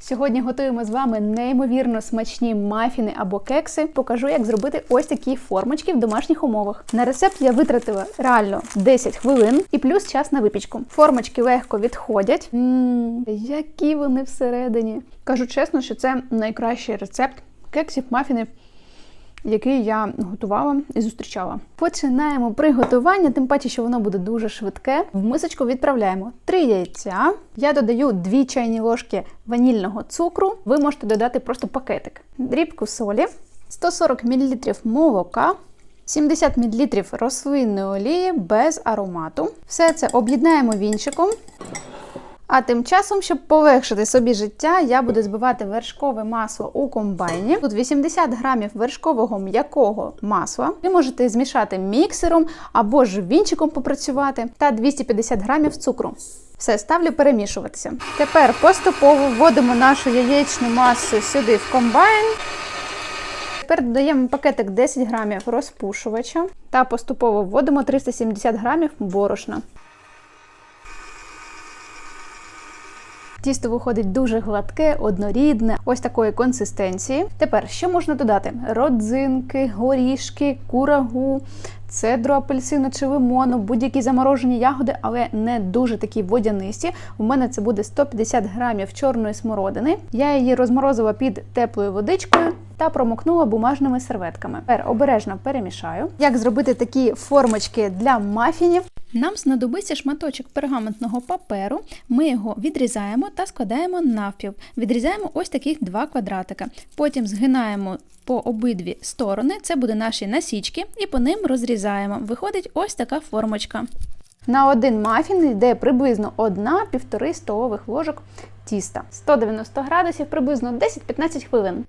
Сьогодні готуємо з вами неймовірно смачні мафіни або кекси. Покажу, як зробити ось такі формочки в домашніх умовах. На рецепт я витратила реально 10 хвилин і плюс час на випічку. Формочки легко відходять. Ммм, які вони всередині. Кажу чесно, що це найкращий рецепт кексів, мафінів який я готувала і зустрічала. Починаємо приготування, тим паче, що воно буде дуже швидке. В мисочку відправляємо 3 яйця. Я додаю 2 чайні ложки ванільного цукру. Ви можете додати просто пакетик, дрібку солі, 140 мл молока. 70 мл рослинної олії без аромату. Все це об'єднаємо вінчиком. А тим часом, щоб полегшити собі життя, я буду збивати вершкове масло у комбайні. Тут 80 грамів вершкового м'якого масла. Ви можете змішати міксером або ж вінчиком попрацювати, та 250 грамів цукру. Все, ставлю перемішуватися. Тепер поступово вводимо нашу яєчну масу сюди в комбайн. Тепер додаємо пакетик 10 грамів розпушувача та поступово вводимо 370 грамів борошна. Тісто виходить дуже гладке, однорідне, ось такої консистенції. Тепер що можна додати? Родзинки, горішки, курагу, цедру апельсину чи лимону, будь-які заморожені ягоди, але не дуже такі водянисті. У мене це буде 150 грамів чорної смородини. Я її розморозила під теплою водичкою. Та промокнула бумажними серветками. Тепер обережно перемішаю. Як зробити такі формочки для мафінів? Нам знадобиться шматочок пергаментного паперу. Ми його відрізаємо та складаємо навпіл. Відрізаємо ось таких два квадратика. Потім згинаємо по обидві сторони. Це буде наші насічки, і по ним розрізаємо. Виходить ось така формочка. На один мафін йде приблизно 1-1,5 столових ложок тіста. 190 градусів, приблизно 10-15 хвилин.